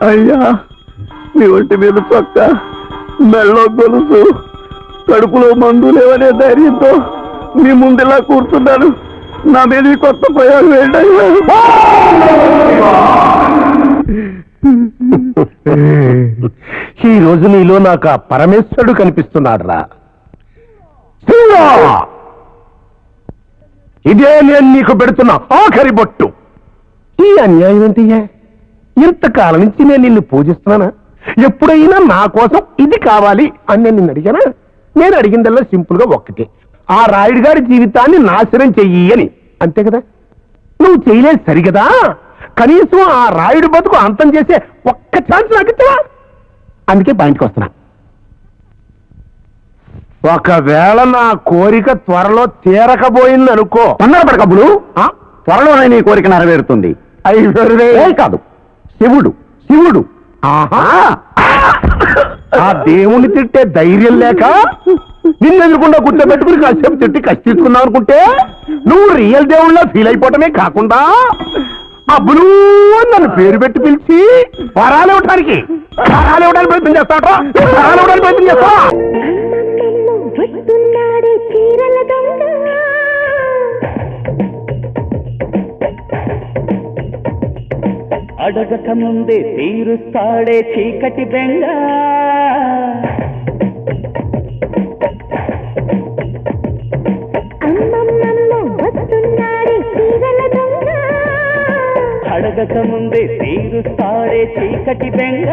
అయ్యా మీ ఒంటి మీద చొక్క మెళ్ళో గొలుసు కడుపులో మందు లేవనే ధైర్యంతో మీ ముందులా కూర్చున్నాను నా మీద కొత్త ప్రయాణం ఏంటయ్యా? ఈ రోజు నీలో నాకు ఆ పరమేశ్వరుడు కనిపిస్తున్నాడు రా ఇదే నేను నీకు పెడుతున్న ఆఖరి బొట్టు. ఈ అన్యాయం ఏంటయ్యా ఇంతకాలం నుంచి నేను నిన్ను పూజిస్తున్నానా? ఎప్పుడైనా నా కోసం ఇది కావాలి అని నేను నిన్ను అడిగానా? నేను అడిగిందల్లా సింపుల్గా ఒక్కటే. ఆ రాయుడు గారి జీవితాన్ని నాశనం చెయ్యి అని. అంతే కదా? నువ్వు చేయలేదు సరిగదా? కనీసం ఆ రాయుడు బతుకు అంతం చేసే ఒక్క ఛాన్స్ నాకు అందుకే బయటకు వస్తున్నా. ఒకవేళ నా కోరిక త్వరలో తీరకబోయింది అనుకో తొందరపడకప్పుడు ఆ? త్వరలోనే నీ కోరిక నెరవేరుతుంది. ఏ కాదు. శివుడు శివుడు. ఆహా. ఆ! దేవుణ్ణి తిట్టే ధైర్యం లేక నిన్ను ఎదురుకుండా కూర్చోబెట్టుకుని కాసేపు తిట్టి కష్టించుకుందాం అనుకుంటే నువ్వు రియల్ దేవుళ్ళ ఫీల్ అయిపోవటమే కాకుండా అబ్బులు నన్ను పేరు పెట్టి పిలిచి వరాలు ఇవ్వటానికి వరాలు ఇవ్వడానికి ప్రయత్నం చేస్తాట వరాలు ఇవ్వడానికి ప్రయత్నం చేస్తా అడగక ముందే తీరుస్తాడే చీకటి బెంగ. అడగక ముందే తీరుస్తాడే చీకటి బెంగ.